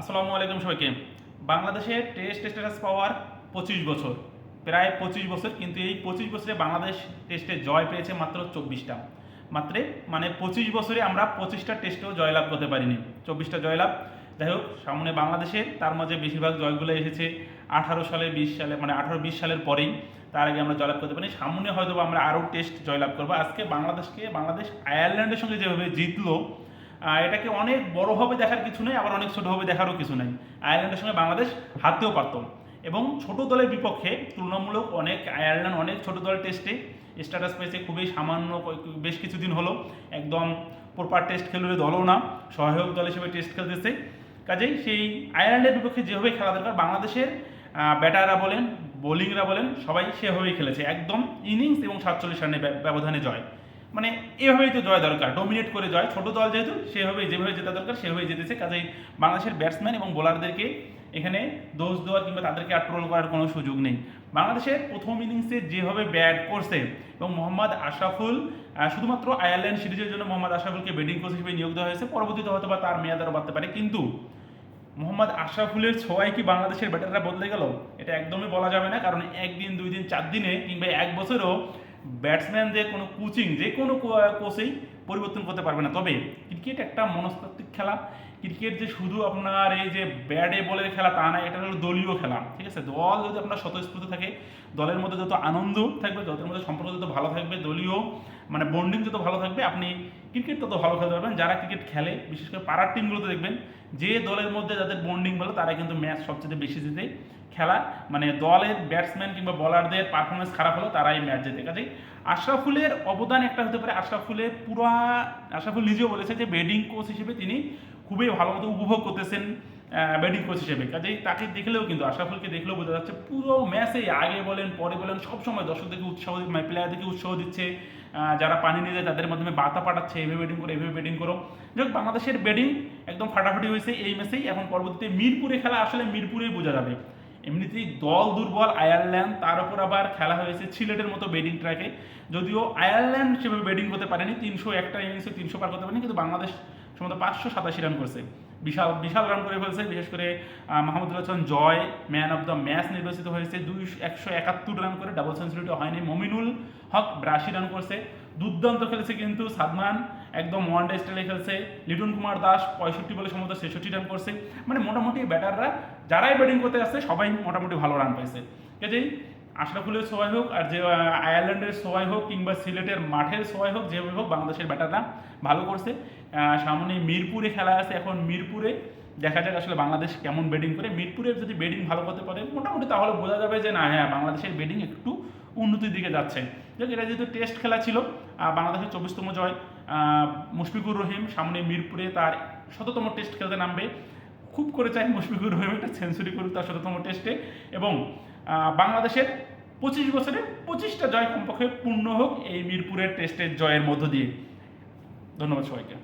আসসালামু আলাইকুম সবাইকে। বাংলাদেশের টেস্ট স্ট্যাটাস পাওয়ার পঁচিশ বছর। প্রায় পঁচিশ বছর, কিন্তু এই পঁচিশ বছরে বাংলাদেশ টেস্টে জয় পেয়েছে মাত্র চব্বিশটা। মাত্র মানে পঁচিশ বছরে আমরা পঁচিশটা টেস্টেও জয়লাভ করতে পারিনি। চব্বিশটা জয়লাভ। যাই হোক, সামনে বাংলাদেশের তার মাঝে বেশিরভাগ জয়গুলো এসেছে আঠারো সালে, বিশ সালে মানে আঠারো, বিশ সালের পরেই। তার আগে আমরা জয়লাভ করতে পারি সামনে হয়তো আমরা আরও টেস্ট জয়লাভ করব। আজকে বাংলাদেশকে, বাংলাদেশ আয়ারল্যান্ডের সঙ্গে যেভাবে জিতলো এটাকে অনেক বড়ভাবে দেখার কিছু নেই, আবার অনেক ছোটোভাবে দেখারও কিছু নেই। আয়ারল্যান্ডের সঙ্গে বাংলাদেশ হারতেও পারত। এবং ছোট দলের বিপক্ষে তুলনামূলক অনেক, আয়ারল্যান্ড অনেক ছোট দল টেস্টে স্ট্যাটাস পেয়েছে খুবই সামান্য বেশ কিছুদিন হলো। একদম প্রপার টেস্ট খেলুড়ে দলও না, সহায়ক দল হিসেবে টেস্ট খেলতেছে। কাজেই সেই আয়ারল্যান্ডের বিপক্ষে যেভাবে খেলা দরকার, বাংলাদেশের ব্যাটাররা বলেন বোলিংরা বলেন, সবাই সেভাবেই খেলেছে। একদম ইনিংস এবং সাতচল্লিশ রানের ব্য- ব্যবধানে জয়। মানে এভাবেই তো জয় দরকার ডোমিনেট করে জয়। ছোট দল যেহেতু সেভাবেই যেভাবে জেতা দরকার সেভাবেই জিতেছে কাজেই বাংলাদেশের ব্যাটসম্যান এবং বোলারদেরকে এখানে দোষ দেওয়ার কিংবা তাদেরকে আট্রোল করার কোনো সুযোগ নেই। বাংলাদেশের প্রথম ইনিংসে যেভাবে ব্যাট করছে এবং মোহাম্মদ আশরাফুল আহ, শুধুমাত্র আয়ারল্যান্ড সিরিজের জন্য মোহাম্মদ আশরাফুলকে ব্যাটিং কোচ হিসেবে নিয়োগ দেওয়া হয়েছে। পরবর্তীতে হয়তো বা তার মেয়াদ আরও বাড়তে পারে। কিন্তু মোহাম্মদ আশরাফুলের ছোঁয়ায় কি বাংলাদেশের ব্যাটাররা বদলে গেল? এটা একদমই বলা যাবে না। কারণ একদিন দুই দিন চার দিনে কিংবা এক বছরেও ব্যাটসম্যানদের কোনো কোচিং, যে কোনো কোচেই পরিবর্তন করতে পারবে না। তবে ক্রিকেট একটা মনস্তাত্ত্বিক খেলা। ক্রিকেট যে শুধু আপনার এই যে ব্যাটে বলের খেলা তা না, এটা হলো দলীয় খেলা, ঠিক আছে? দল যদি আপনার স্বতঃস্ফূর্ত থাকে, দলের মধ্যে যত আনন্দ থাকবে দলের মধ্যে সম্পর্ক যত ভালো থাকবে, দলীয় মানে বন্ডিং যত ভালো থাকবে, আপনি ক্রিকেট তত ভালো খেলতে পারবেন। যারা ক্রিকেট খেলে, বিশেষ করে পাড়ার টিমগুলোতে দেখবেন, যে দলের মধ্যে যাদের বন্ডিং ভালো, তারা কিন্তু ম্যাচ সবচেয়ে বেশি জিতে খেলা মানে দলের ব্যাটসম্যান কিংবা বলারদের পারফরমেন্স খারাপ হলো তারাই ম্যাচ জেতে। কাজেই আশরাফুলের অবদান একটা হতে পারে। আশরাফুলের পুরা, আশরাফুল নিজেও বলেছে যে ব্যাটিং কোচ হিসেবে তিনি খুবই ভালো মতো উপভোগ করতেছেন ব্যাটিং কোচ হিসেবে। কাজেই তাকে দেখলেও কিন্তু, আশরাফুলকে দেখলেও বোঝা যাচ্ছে পুরো ম্যাচে আগে বলেন, পরে বলেন, সবসময় দর্শকদেরকে উৎসাহ মানে প্লেয়ারদেরকে উৎসাহ দিচ্ছে। যারা পানি নিয়ে যায় তাদের মাধ্যমে বার্তা পাঠাচ্ছে এভাবে ব্যাটিং করো এভাবে ব্যাটিং করো। যাই বাংলাদেশের ব্যাটিং একদম ফাটাফাটি হয়েছে এই ম্যাচেই এখন পরবর্তীতে মিরপুরে খেলা, আসলে মিরপুরেই বোঝা যাবে। এমনিতেই দল দুর্বল আয়ারল্যান্ড, তার উপর আবার খেলা হয়েছে সিলেটের মতো ব্যাটিং ট্র্যাকে যদিও আয়ারল্যান্ড সেভাবে ব্যাটিং করতে পারেনি, তিনশো একটা ইনিংসে তিনশো পার করতে পারেনি, কিন্তু বাংলাদেশ সম্ভবত পাঁচশো সাতাশি রান করেছে। বিশাল বিশাল রান করে ফেলছে, বিশেষ করে Mahmudul Hasan Joy man of the match নির্বাচিত হয়েছে। দুই একশো একাত্তর রান করে ডাবল সেঞ্চুরিটা হয়নি। মমিনুল হক বিরাশি রান করছে। দুর্দান্ত খেলেছে কিন্তু সাদমান, একদম ওয়ান ডে স্টাইলে খেলছে। লিটন কুমার দাস পঁয়ষট্টি বলে সম্ভবত ছেষট্টি রান করছে। মানে মোটামুটি ব্যাটাররা যারাই ব্যাটিং করতে আসছে সবাই মোটামুটি ভালো রান পাইছে। কাজেই আশরাফুলের সবাই হোক আর যে আয়ারল্যান্ডের সবাই হোক কিংবা সিলেটের মাঠের সবাই হোক, যেভাবে হোক বাংলাদেশের ব্যাটাররা ভালো করছে। সামনে মিরপুরে খেলা আছে এখন মিরপুরে। দেখা যাক আসলে বাংলাদেশ কেমন ব্যাটিং করে। মিরপুরের যদি ব্যাটিং ভালো করতে পারে, মোটামুটি তাহলে বোঝা যাবে যে না হ্যাঁ বাংলাদেশের ব্যাটিং একটু উন্নতির দিকে যাচ্ছে। যাক, এটা যেহেতু টেস্ট খেলা ছিল বাংলাদেশের চব্বিশতম জয় মুশফিকুর রহিম সামনে মিরপুরে তার শততম টেস্ট খেলতে নামবে। খুব করে চাই মুশফিকুর রহিম একটা সেঞ্চুরি করুক তার শততম টেস্টে এবং বাংলাদেশের পঁচিশ বছরে পঁচিশটা জয় কমপক্ষে পূর্ণ হোক এই মিরপুরের টেস্টের জয়ের মধ্য দিয়ে। ধন্যবাদ সবাইকে।